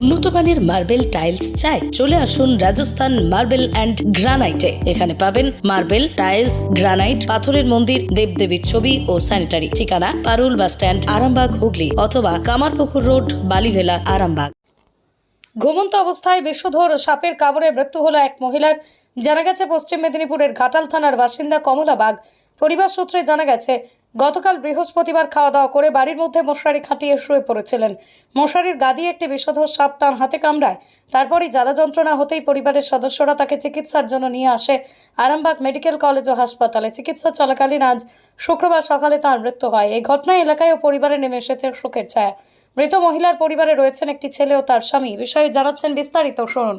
উন্নত মানের marble tiles চাই, চলে আসুন রাজস্থান মার্বেল অ্যান্ড গ্রানাইটে। এখানে পাবেন মার্বেল, টাইলস, গ্রানাইট, পাথরের মন্দির, দেবদেবীর ছবি ও স্যানিটারি। ঠিকানা, পারুল বাস স্ট্যান্ড, আরামবাগ, হুগলি অথবা কামারপুকুর রোড, বালিভেলা, আরামবাগ। ঘুমন্ত অবস্থায় বিষধর সাপের কামড়ে মৃত্যু হলো এক মহিলার। জানা গেছে, পশ্চিম মেদিনীপুরের ঘাটাল থানার বাসিন্দা কমলা বাগ। পরিবার সূত্রে জানা গেছে গতকাল বৃহস্পতিবার খাওয়া দাওয়া করে বাড়ির মধ্যে মশারি খাটিয়ে শুয়ে পড়েছিলেন। মশারির গাদি একটি বিষধর সাপ তার হাতে কামড়ায়। তারপরই জ্বালা যন্ত্রণা হতেই পরিবারের সদস্যরা তাকে চিকিৎসার জন্য নিয়ে আসে। আরামবাগ মেডিকেল কলেজ ও হাসপাতালে চিকিৎসা চলাকালীন আজ শুক্রবার সকালে তার মৃত্যু হয়। এই ঘটনায় এলাকায় ও পরিবারে নেমে এসেছে শোকের ছায়া। মৃত মহিলার পরিবারে রয়েছেন একটি ছেলে ও তার স্বামী। বিষয়ে জানাচ্ছেন বিস্তারিত, শুনুন।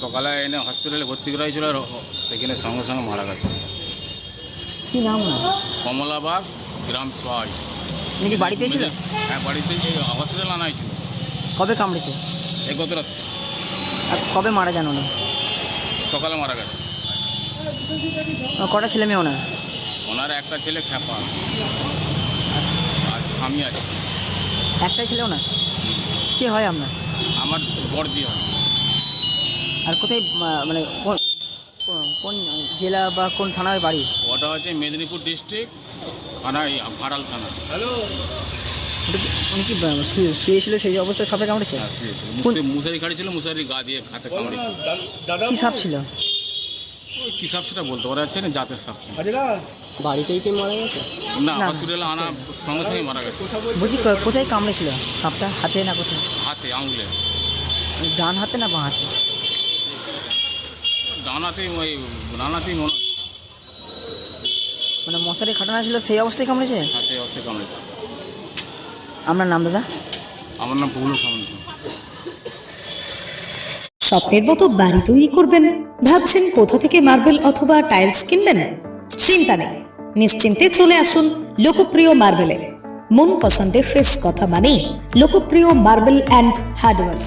সকালে এনে হসপিটালে ভর্তি করা হয়েছিল আর সেখানে সঙ্গে সঙ্গে মারা গেছে। কি নাম কমলাবাগ গ্রাম আপনি কি বাড়িতে ছিল? হ্যাঁ বাড়িতে হসপিটাল আনা হয়েছিল কবে কামড়েছে? এই গত রাত্রে আর কবে মারা যান উনি? সকালে মারা গেছে। কটা ছেলে মেয়ে ওনার? ওনার একটা ছেলে খ্যাপা। আর স্বামী আছে। একটাই ছেলে ওনার? কে হয় আপনার? আমার বড় দিয়ে হয়। আর কোথায় মানে কোন কোন- জেলা বা কোন থানার বাড়ি? ওটা হচ্ছে মেদিনীপুর ডিস্ট্রিক্ট থানা ভাড়াল থানা। কি- উনি কি শুয়ে- শুয়েছিল সেই অবস্থায় সাপে কামড়েছে? হ্যাঁ, মুসারি মুসারি গা দিয়ে হাতে কামড়ে কি সাপ ছিল? সাপ সেটা বলতে পারা যাচ্ছে না জাতের সাপ ছিল। বাড়িতেই কি মারা গেছে? না। হসপিটালে আনা সঙ্গে সঙ্গে মারা গেছে। কোথায় কামড়েছিল সাপটা? হাতে না কোথায়? হাতে আঙুলে। মানে ডান হাতে না বাঁ হাতে? ডানাতেই ওই ডানাতেই মনে মানে মশারি খাটানো ছিল সেই অবস্থায় কামড়েছে? হ্যাঁ সেই অবস্থায় কামড়েছে। আপনার নাম দাদা? আমার নাম সামন্ত। স্বপ্নের মতো বাড়ি তৈরি করবেন ভাবছেন কোথা থেকে মার্বেল অথবা টাইলস কিনবেন? চিন্তা নেই নিশ্চিন্তে চলে আসুন লোকপ্রিয় মার্বেলের। মন পছন্দের শেষ কথা মানেই লোকপ্রিয় মার্বেল অ্যান্ড হার্ডওয়ার্স।